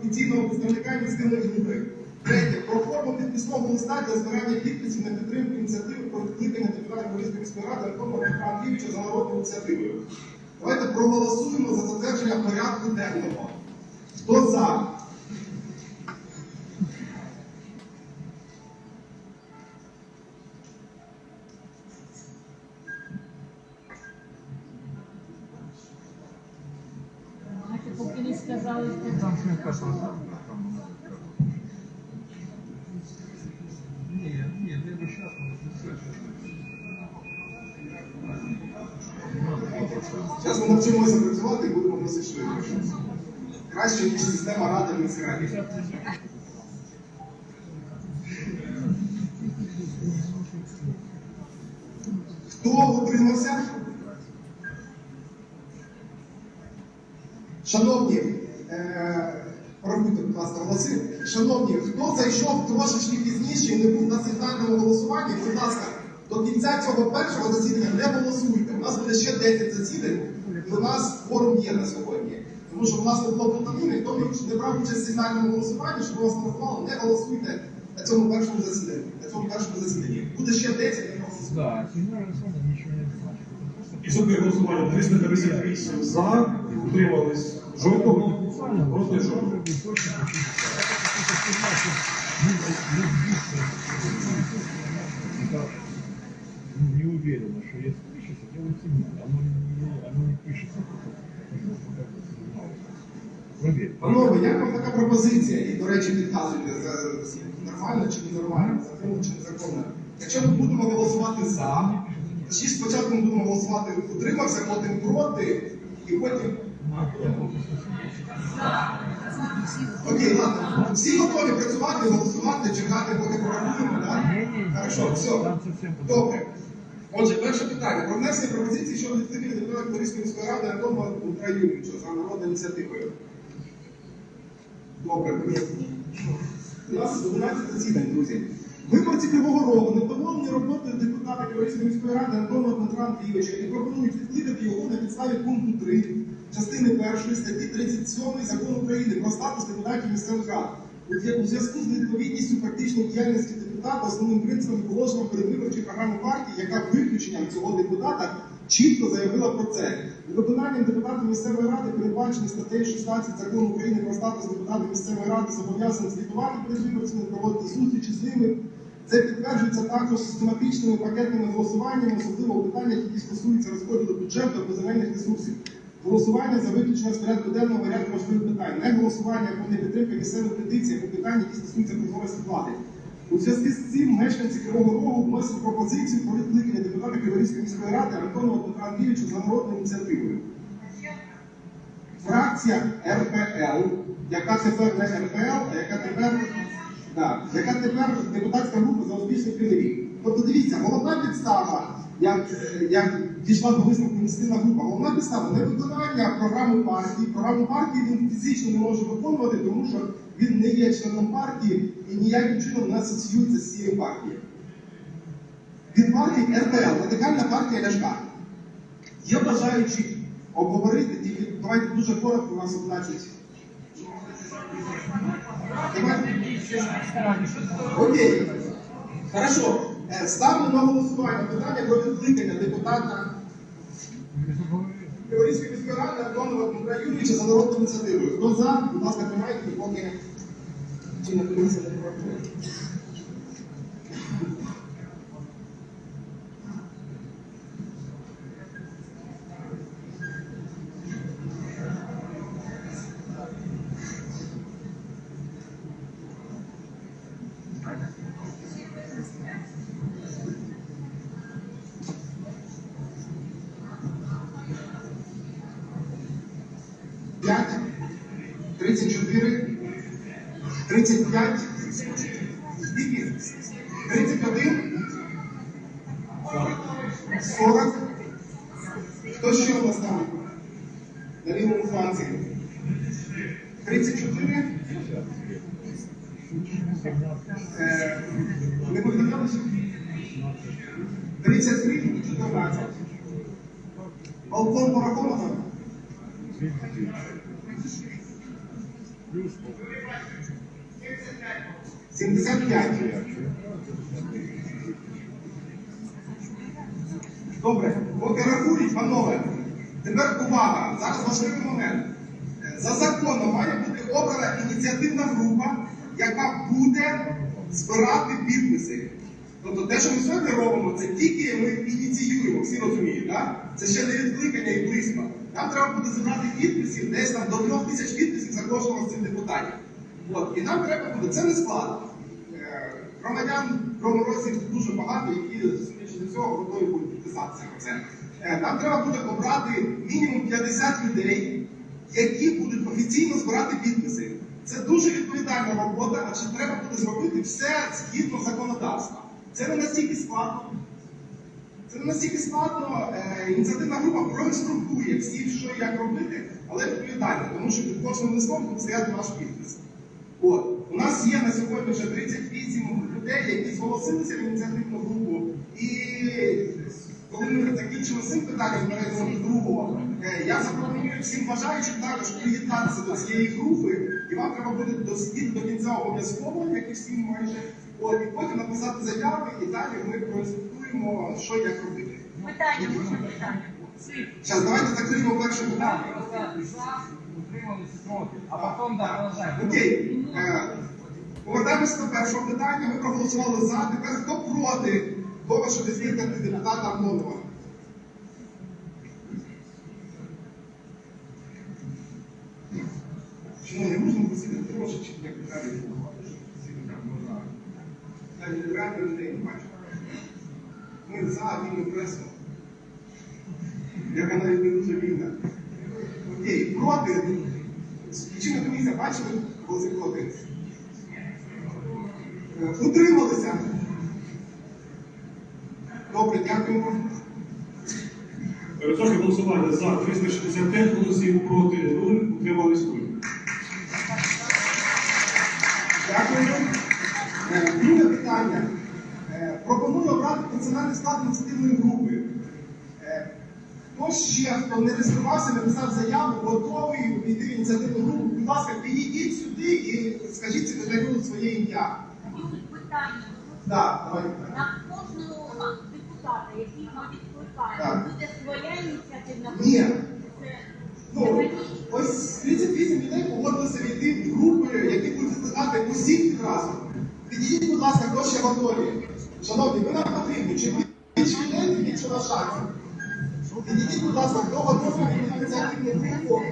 офіційного представника ініціативної групи. Третє. Про форму підписного листа для збирання підписів на підтримку ініціативи про відкликання депутатів Горівської міської ради Антона Петра Андрійовича за народною ініціативою. Давайте проголосуємо за затвердження порядку денного. Хто за? Просто. Ні, ні, не вищасно, не все. Зараз ми навчимося працювати і будемо носити швидко. Краще, ніж система ради в міській раді. Хто утримався? Шановні, е, порахуйте, будь ласка, голоси. Шановні, хто зайшов трошечки пізніше і не був на сигнальному голосуванні, будь ласка, до кінця цього першого засідання не голосуйте. У нас буде ще 10 засідань, і у нас форум є на сьогодні. Тому що у нас не було плутанини, хто не брав участь в сигнальному голосуванні, щоб вас нарахувало, не голосуйте на цьому першому засіданні. На цьому першому засіданні. Буде ще 10, не значить. Просто Ісотне голосування 358 за, утримались жодного, Ну, не уверена, что если пишется, делает сигнал. Оно не, оно не пишется. Ну. Проверь. Панове, як вам така пропозиція? І, до речі, підказуйте, за- нормально чи не нормально, законно чи незаконно. Якщо ми будемо голосувати за, ж спочатку ми будемо голосувати утримався, потім проти, і потім. Окей, ладно. Всі готові працювати, голосувати, чекати, поки порахуємо, так? Хорошо, все. Добре. Отже, перше питання. Про внесення пропозиції щодо відкликання депутата Борізької міської ради Дмитра Юрійовича за народною ініціативою. Добре, поїхали. У нас 11 засідань, друзі. Виборці Кривого Рогу невдоволені роботою депутата Київської міської ради Антона Дмитра Андрійовича і пропонують відкликати його на підставі пункту 3 частини 1 статті 37 закону України про статус депутатів місцевих рад. У зв'язку з невідповідністю практичної діяльності депутата основним принципом положенням передвиборчої програми партії, яка виключенням цього депутата чітко заявила про це. Виконанням депутатів місцевої ради передбачені статтею 16 закону України про статус депутатів місцевої ради зобов'язані звітувати перед виборцями, проводити зустрічі з ними. Це підтверджується також систематичними пакетними голосуваннями, особливо у питаннях, які стосуються розподілу бюджету або земельних ресурсів. Голосування за виключення з порядку денного ряду важливих питань, не голосування або не підтримка місцевих петицій або питань, які стосуються прозорості влади. У зв'язку з цим мешканці Кривого Рогу вносять пропозицію про відкликання депутата Криворізької міської ради Антонова Дмитра Андрійовича за народною ініціативою. Фракція РПЛ, яка тепер не РПЛ, а яка тепер, да, яка тепер депутатська група за успішний кривий. Тобто дивіться, головна підстава, як, як дійшла до висновку ініціативна група, головна підстава не виконання програми партії. Програму партії він фізично не може виконувати, тому що він не є членом партії і ніяким чином не асоціюється з цією партією. Від партії РПЛ, радикальна партія Ляшка. Є бажаючі обговорити, тільки давайте дуже коротко у нас значить. Давайте. Окей. Хорошо. Е, Ставлю на голосування питання про відкликання депутата Криворізької міської ради Антонова Дмитра Юрійовича за народну ініціативою. Хто за, будь ласка, тримайте, поки чинна комісія не прорахує. 34, 35, 31, 40. Хто ще у нас там? На лівому фланзі. 34. Не повідомилося? 33, 14. Балкон пораховано? Плюс 75. Добре, поки рахують, панове. Тепер увага, зараз важливий момент. За законом має бути обрана ініціативна група, яка буде збирати підписи. Тобто те, що ми сьогодні робимо, це тільки ми ініціюємо, всі розуміють, так? Це ще не відкликання і близько. Нам треба буде зібрати підписів, десь там до трьох тисяч підписів за кожного з цих депутатів. От, і нам треба буде, це не складно. Е, Громадян в Кривому Розі дуже багато, які до цього готові будуть підписатися на це. Е, Нам треба буде обрати мінімум 50 людей, які будуть офіційно збирати підписи. Це дуже відповідальна робота, адже треба буде зробити все згідно законодавства. Це не настільки складно. Це не настільки складно. Е, ініціативна група проінструктує всіх, що і як робити, але відповідально, тому що під кожним листом буде стояти ваш підпис. От, у нас є на сьогодні вже 38 людей, які зголосилися в ініціативну групу. І коли ми закінчимо цим питанням, перейдемо до другого, е, я запропоную всім бажаючим також приєднатися до цієї групи, і вам треба буде досидіти до кінця обов'язково, як і всім майже. От, і потім написати заяви, і далі ми проінструктуємо, що як робити. Питання, можна питання? Зараз давайте закриємо перше питання. проти, а потім да, продовжаємо. Окей. Е, Повертаємося до першого питання. Ми проголосували за. Тепер хто проти того, щоб відкликати депутата Антонова? Чому не можна посидіти трошечки, як далі? Реально людей не бачу. Ми за вільну пресу. Яка навіть не дуже вільна. Окей, проти. Лічильна комісія бачили, голоси проти. Е, Утрималися. Добре, дякуємо. Результати голосування за 365 голосів проти 0, утримались 0. Дякую. Питання. Е, Пропоную обрати персональний склад ініціативної групи. Е, Хто ще, хто не реєструвався, написав заяву, готовий війти в ініціативну групу, будь ласка, підійдіть сюди і скажіть секретарю своє ім'я. Питання. Давайте. На кожного депутата, який ми відкликаємо, буде своя ініціативна група. Ні. Ну, ось 38 людей погодилися війти в групи, які будуть викликати усіх відразу. Підійдіть, будь ласка, хто ще готові. Шановні, ви нам потрібні. чи ви людей, тим більше на шансів. Підійдіть, будь ласка, хто готовий в Thank групу.